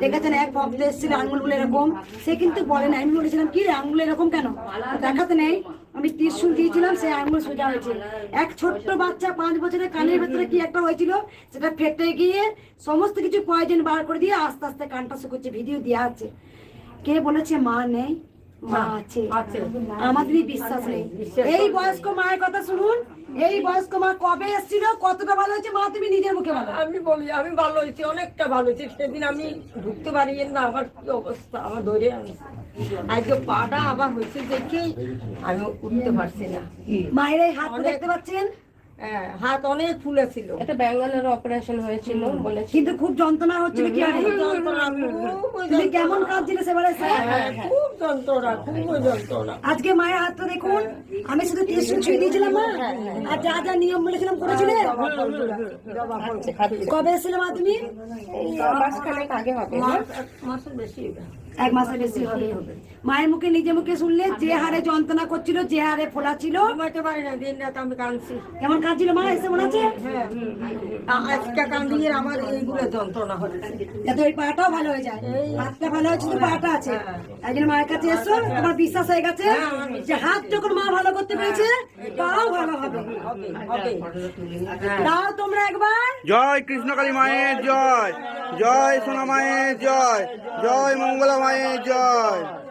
দেখেছেন এক ভক্ত এসেছিল আঙুলগুলো এরকম। সে কিন্তু বলেন আমি বলেছিলাম, কি আঙুল এরকম কেন? দেখাতে নেই। আমি ত্রিশুল দিয়েছিলাম, সেই আঙুল সোজা হয়েছে। এক ছোট্ট বাচ্চা পাঁচ বছরের কানের ভেতরে কি একটা হয়েছিল? সেটা ফেটে গিয়ে সমস্ত কিছু পয়জন বার করে দিয়ে আস্তে আস্তে কানটা শুকোচ্ছে, ভিডিও দেওয়া আছে। কে বলেছে, মা নেই। মা আছে। আমাদেরই বিশ্বাস নেই। এই বয়স্ক মায়ের কথা শুনুন। এই বয়স্ক মা কবে এসেছিল? কতটা ভালো হয়েছে? মা তুমি নিজের মুখে বলো। আমি বলি আমি ভালো হয়েছি অনেকটা ভালো হয়েছি। সেদিন আমি ঢুকতে পারি না আমার কি অবস্থা? আমার ধরে আজকে পাটা আবার হয়েছে দেখেই আমি উঠতে পারছি না। মায়ের এই হাত দেখতে পাচ্ছেন? হাত অনেক ফুলেছিল এটা ব্যাঙ্গালোর অপারেশন হয়েছিল বলেছি কিন্তু খুব যন্ত্রণা হচ্ছিল কি আরে? যন্ত্রণা, তুমি কেমন কাঁদছিলে সেবারে হ্যাঁ, খুব যন্ত্রণা খুব যন্ত্রণা আজকে মায়ের হাতটা দেখুন আমি শুধু ত্রিশুল ছুঁয়ে দিয়েছিলাম মা আর যা যা নিয়ম বলেছিলাম করেছিলে কবে এসেছিলে মা তুমি এই মাসখানেক আগে হবে মাস বেশি। এক মাসের বেশি হবে। মায়ের মুখে নিজে মুখে শুনলে যে হারে যন্ত্রণা করছিল যে হারে ফোলা ছিল। পারি না দিন রাত আমি কাঁদছি। কেমন কাঁদছিল মা? এসে মনে আছে হ্যাঁ আজকে কান্দিয়ে আমার এইগুলো যন্ত্রণা হচ্ছে। যাতে ওই পাটাও ভালো হয়ে যায়। হাতটা ভালো হয়েছে তো পাটা আছে। একজন মায়ের কাছে এসো তোমার বিশ্বাস হয়ে গেছে যে হাত যখন মা ভালো করতে পেরেছে পাও ভালো হবে। দাও তোমরা একবার। জয় কৃষ্ণকালী মায়ের জয়। জয় সোনা মায়ের জয়। জয় মঙ্গলা মায়ের জয়